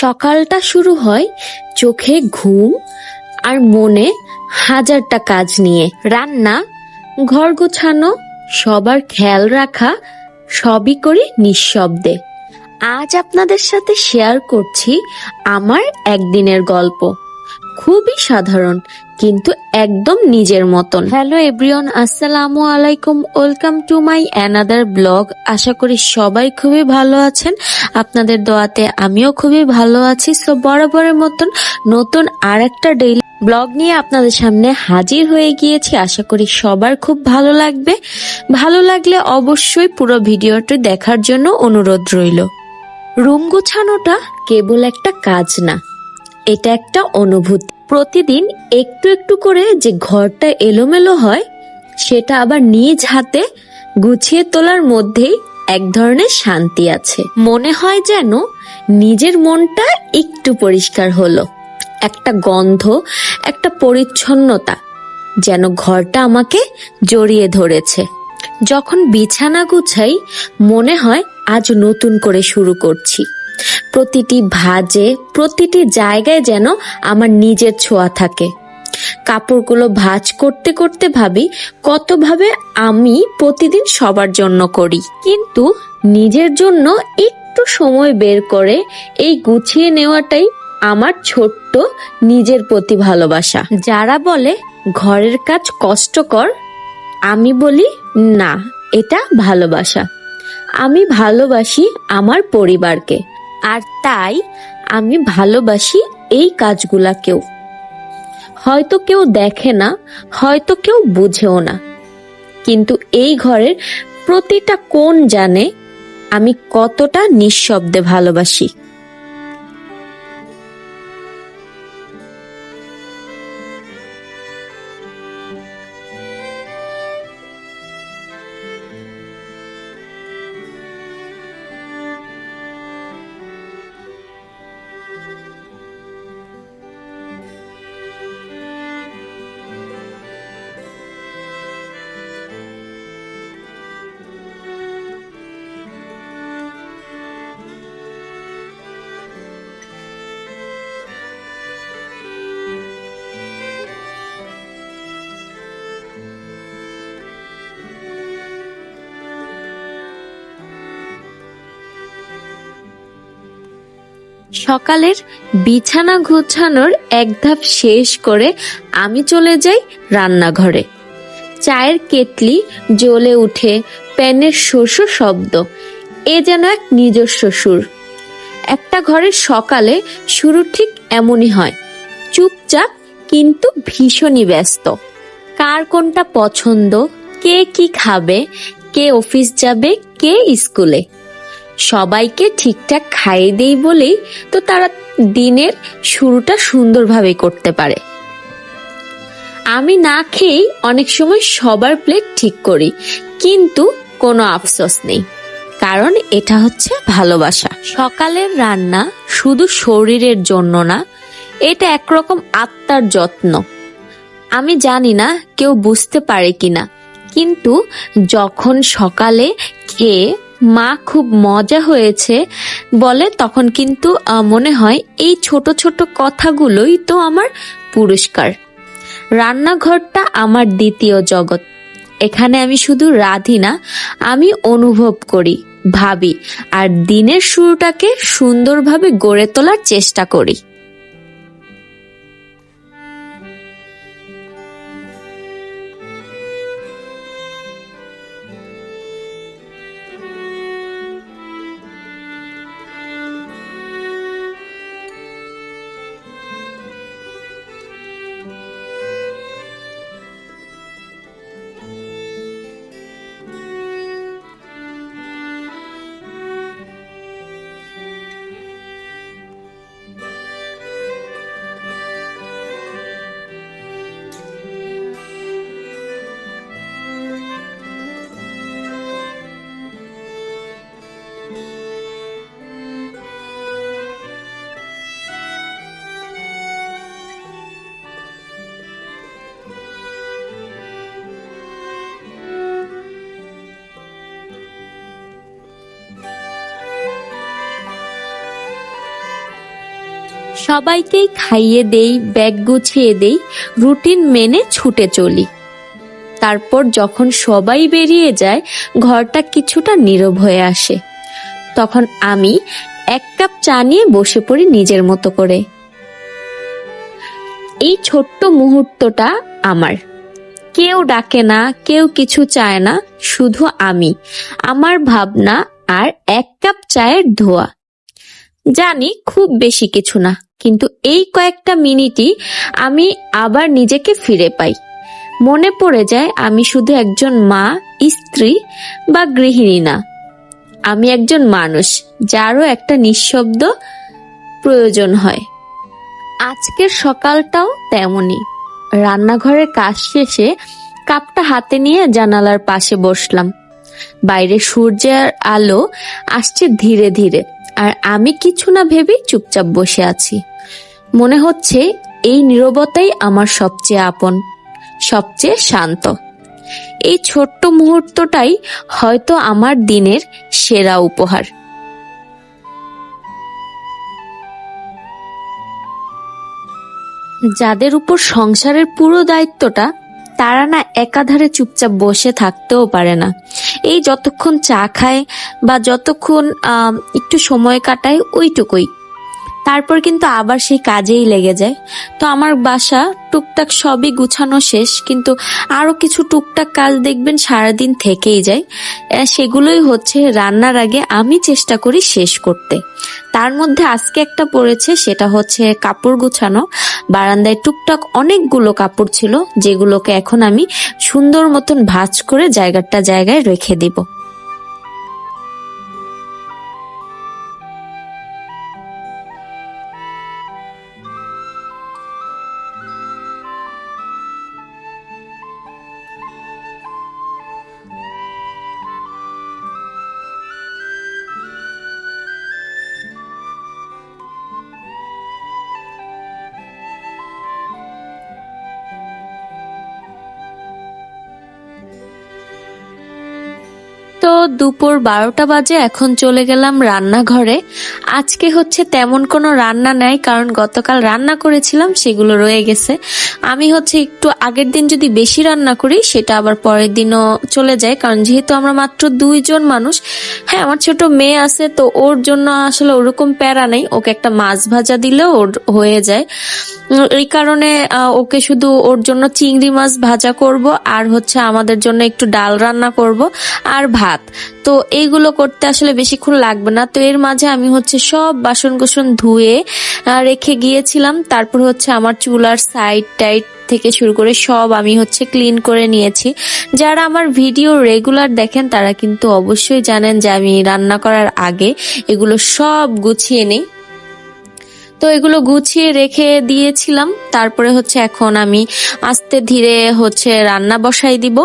সকালটা শুরু হয় চোখে ঘুম আর মনে হাজারটা কাজ নিয়ে। রান্না, ঘর গোছানো, সবার খেয়াল রাখা, সবই করি নিঃশব্দে। আজ আপনাদের সাথে শেয়ার করছি আমার একদিনের গল্প। খুবই সাধারণ, কিন্তু একদম নিজের মতন। হ্যালো এভরিওয়ান, আসসালামু আলাইকুম, welcome to my another blog. আশা করি সবাই খুবই ভালো আছেন। আপনাদের দোয়াতে আমিও খুবই ভালো আছি। সো বরাবরের মতন নতুন আর একটা ডেইলি ব্লগ নিয়ে আপনাদের সামনে হাজির হয়ে গিয়েছি। আশা করি সবার খুব ভালো লাগবে। ভালো লাগলে অবশ্যই পুরো ভিডিওটি দেখার জন্য অনুরোধ রইল। রুম গোছানোটা কেবল একটা কাজ না, এটা একটা অনুভূতি। প্রতিদিন একটু একটু করে যে ঘরটা এলোমেলো হয়, সেটা আবার নিজ হাতে গুছিয়ে তোলার মধ্যেই এক ধরনের শান্তি আছে। মনে হয় যেন নিজের মনটা একটু পরিষ্কার হলো। একটা গন্ধ, একটা পরিচ্ছন্নতা যেন ঘরটা আমাকে জড়িয়ে ধরেছে। যখন বিছানা গুছাই, মনে হয় আজ নতুন করে শুরু করছি। প্রতিটি ভাজে, প্রতিটি জায়গায় যেন আমার নিজের ছোঁয়া থাকে। কাপড়গুলো ভাজ করতে করতে ভাবি, কতভাবে আমি প্রতিদিন সবার জন্য করি। কিন্তু নিজের জন্য একটু সময় বের করে এই গুছিয়ে নেওয়াটাই আমার ছোট্ট নিজের প্রতি ভালোবাসা। যারা বলে, ঘরের কাজ কষ্টকর আমি বলি, না, এটা ভালোবাসা। আমি ভালোবাসি আমার পরিবারকে। আর তাই আমি ভালোবাসি এই কাজগুলাকেও। হয়তো কেউ দেখে না, হয়তো কেউ বুঝেও না। কিন্তু এই ঘরের প্রতিটা কোন জানে আমি কতটা নিঃশব্দে ভালোবাসি। সকালের বিছানা গোছানোর এক ধাপ শেষ করে আমি চলে যাই রান্নাঘরে। চায়ের কেটলি জ্বলে উঠে প্যানের শস্য শব্দ। এ যেন এক নিজস্ব সুর। একটা ঘরের সকালে শুরু ঠিক এমনই হয়। চুপচাপ কিন্তু ভীষণই ব্যস্ত। কার কোনটা পছন্দ? কে কি খাবে? কে অফিস যাবে? কে স্কুলে? সবাইকে ঠিকঠাক খাইয়ে দেই বলেই তো তারা দিনের শুরুটা সুন্দরভাবে করতে পারে। আমি না খেয়েই অনেক সময় সবার প্লেট ঠিক করি, কিন্তু কোনো আফসোস নেই, কারণ এটা হচ্ছে ভালোবাসা। সকালের রান্না শুধু শরীরের জন্য না, এটা একরকম আত্মার যত্ন। আমি জানি না কেউ বুঝতে পারে কিনা, কিন্তু যখন সকালে খেয়ে মা খুব মজা হয়েছে, বলে তখন কিন্তু মনে হয় এই ছোট ছোট কথাগুলোই তো আমার পুরস্কার। রান্নাঘরটা আমার দ্বিতীয় জগৎ। এখানে আমি শুধু রাধি না, আমি অনুভব করি, ভাবি, আর দিনের শুরুটাকে সুন্দরভাবে গড়ে তোলার চেষ্টা করি। সবাইকেই খাইয়ে দেই, ব্যাগ গুছিয়ে দেই, রুটিন মেনে ছুটে চলি। তারপর যখন সবাই বেরিয়ে যায়, ঘরটা কিছুটা নীরব হয়ে আসে। তখন আমি এক কাপ চা নিয়ে বসে পড়ি নিজের মতো করে। এই ছোট্ট মুহূর্তটা আমার। কেউ ডাকে না, কেউ কিছু চায় না, শুধু আমি, আমার ভাবনা আর এক কাপ চায়ের ধোয়া। জানি খুব বেশি কিছু না। কিন্তু এই কয়েকটা মিনিটই আমি আবার নিজেকে ফিরে পাই। মনে পড়ে যায় আমি শুধু একজন মা, স্ত্রী বা গৃহিণী না। আমি একজন মানুষ, যারও একটা নিঃশব্দ প্রয়োজন হয়। আজকের সকালটাও তেমনই। রান্নাঘরের কাজ শেষে কাপটা হাতে নিয়ে জানালার পাশে বসলাম। বাইরে সূর্যের আলো আসছে ধীরে ধীরে। আর আমি কিছু না ভেবেই চুপচাপ বসে আছি। মনে হচ্ছে এই নীরবতাই আমার সবচেয়ে আপন, সবচেয়ে শান্ত। এই ছোট্ট মুহূর্তটাই হয়তো আমার দিনের সেরা উপহার। যাদের উপর সংসারের পুরো দায়িত্বটা তারা না একাধারে চুপচাপ বসে থাকতেও পারে না। এই যতক্ষণ চা খায় বা যতক্ষণ একটু সময় কাটায় ওইটুকুই। তারপর কিন্তু আবার সেই কাজেই লেগে যায়। তো আমার বাসা টুকটাক সবই গুছানো শেষ, কিন্তু আরও কিছু টুকটাক কাজ দেখবেন সারাদিন থেকেই যায়। সেগুলোই হচ্ছে রান্নার আগে আমি চেষ্টা করি শেষ করতে। তার মধ্যে আজকে একটা পড়েছে, সেটা হচ্ছে কাপড় গুছানো। বারান্দায় টুকটাক অনেকগুলো কাপড় ছিল, যেগুলোকে এখন আমি সুন্দর মতন ভাঁজ করে জায়গাটা জায়গায় রেখে দিব। দুপুর বারোটা বাজে, এখন চলে গেলাম রান্নাঘরে। আজকে হচ্ছে তেমন কোনো রান্না নাই, কারণ গতকাল রান্না করেছিলাম, সেগুলো রয়ে গেছে। আমি হচ্ছে একটু আগের দিন যদি বেশি রান্না করি, সেটা আবার পরের দিনও চলে যায়, কারণ যেহেতু আমরা মাত্র দুইজন মানুষ হ্যাঁ আমার ছোট মেয়ে আছে, তো ওর জন্য আসলে ওরকম প্যারা নেই। ওকে একটা মাছ ভাজা দিলেও ওর হয়ে যায়। এই কারণে ওকে শুধু ওর জন্য চিংড়ি মাছ ভাজা করব, আর হচ্ছে আমাদের জন্য একটু ডাল রান্না করব, আর ভাত। তো এইগুলো করতে আসলে বেশিক্ষণ লাগবে না। তো এর মাঝে আমি হচ্ছে সব বাসন কোসন ধুয়ে রেখে গিয়েছিলাম। তারপর হচ্ছে আমার চুলার সাইড টাইড থেকে শুরু করে সব আমি হচ্ছে ক্লিন করে নিয়েছি। যারা আমার ভিডিও রেগুলার দেখেন, তারা কিন্তু অবশ্যই জানেন যে আমি রান্না করার আগে এগুলো সব গুছিয়ে নিই। তো এগুলো গুছিয়ে রেখে দিয়েছিলাম। তারপরে হচ্ছে এখন আমি আস্তে ধীরে হচ্ছে রান্না বসাই দিব।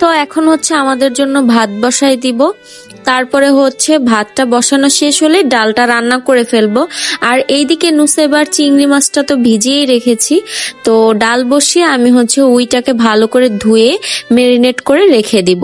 তো এখন হচ্ছে আমাদের জন্য ভাত বসাই দিব। তারপরে হচ্ছে ভাতটা বসানো শেষ হলে ডালটা রান্না করে ফেলব। আর এইদিকে নুসেবার চিংড়ি মাছটা তো ভিজিয়েই রেখেছি। তো ডাল বসিয়ে আমি হচ্ছে উইটাকে ভালো করে ধুয়ে মেরিনেট করে রেখে দিব।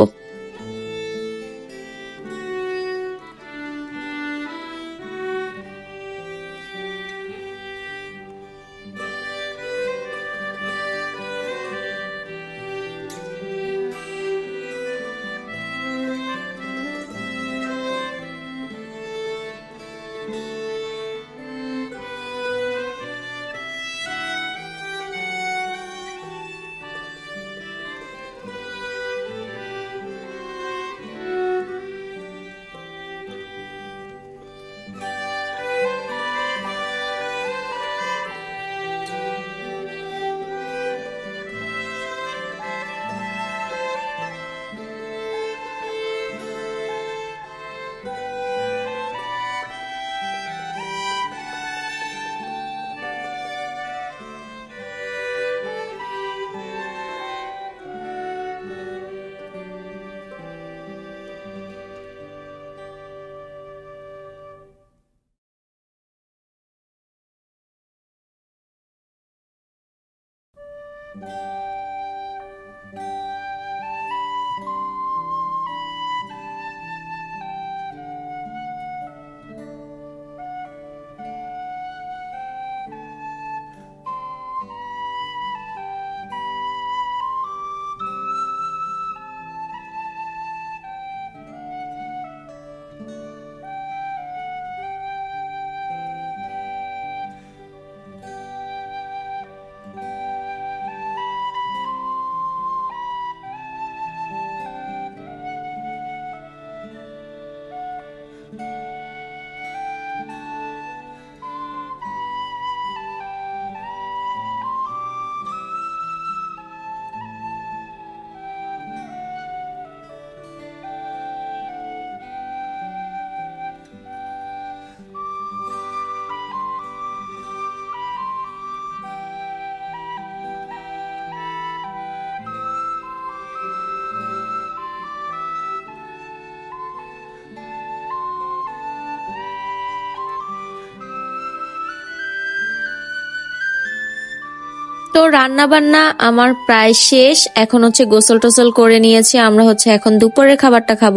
তো রান্না বান্না আমার প্রায় শেষ। এখন হচ্ছে গোসল টোসল করে নিয়েছি। আমরা হচ্ছে এখন দুপুরের খাবারটা খাব।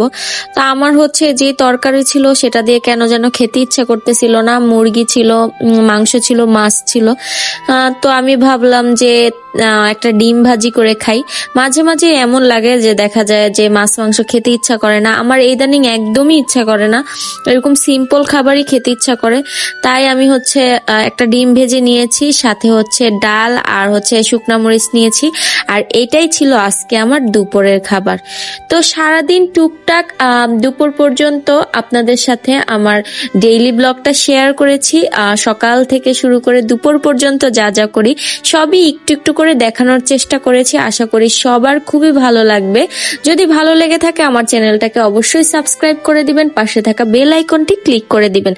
তো আমার হচ্ছে যে তরকারি ছিল সেটা দিয়ে কেন যেন খেতে ইচ্ছা করতেছিল না। মুরগি ছিল মাংস ছিল, মাছ ছিল। তো আমি ভাবলাম যে একটা ডিম ভাজি করে খাই। মাঝে মাঝে এমন লাগে যে দেখা যায় যে মাছ, মাংস খেতে ইচ্ছা করে না। আমার এই দানিং একদমই ইচ্ছা করে না। এরকম সিম্পল খাবারই খেতে ইচ্ছা করে। তাই আমি হচ্ছে একটা ডিম ভেজে নিয়েছি। সাথে হচ্ছে ডাল আর হচ্ছে শুকনা মরিচ নিয়েছি। আর এটাই ছিল আজকে আমার দুপুরের খাবার। তো সারাদিন টুকটাক দুপুর পর্যন্ত আপনাদের সাথে আমার ডেইলি ব্লগটা শেয়ার করেছি। সকাল থেকে শুরু করে দুপুর পর্যন্ত যা যা করি, সবই একটু একটু করে দেখানোর চেষ্টা করেছি। আশা করি সবার খুবই ভালো লাগবে। যদি ভালো লেগে থাকে, আমার চ্যানেলটাকে অবশ্যই সাবস্ক্রাইব করে দিবেন, পাশে থাকা বেল আইকনটি ক্লিক করে দিবেন।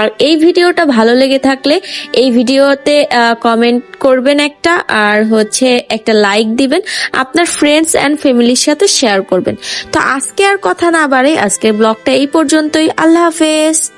আর এই ভিডিওটা ভালো লেগে থাকলে, এই ভিডিওতে কমেন্ট করবেন একটা আর হচ্ছে একটা লাইক দিবেন, আপনার ফ্রেন্ডস অ্যান্ড ফ্যামিলির সাথে শেয়ার করবেন। তো আজকে আর কথা না বাড়ে আজকের ব্লগটা এই পর্যন্তই। আল্লাহ হাফেজ।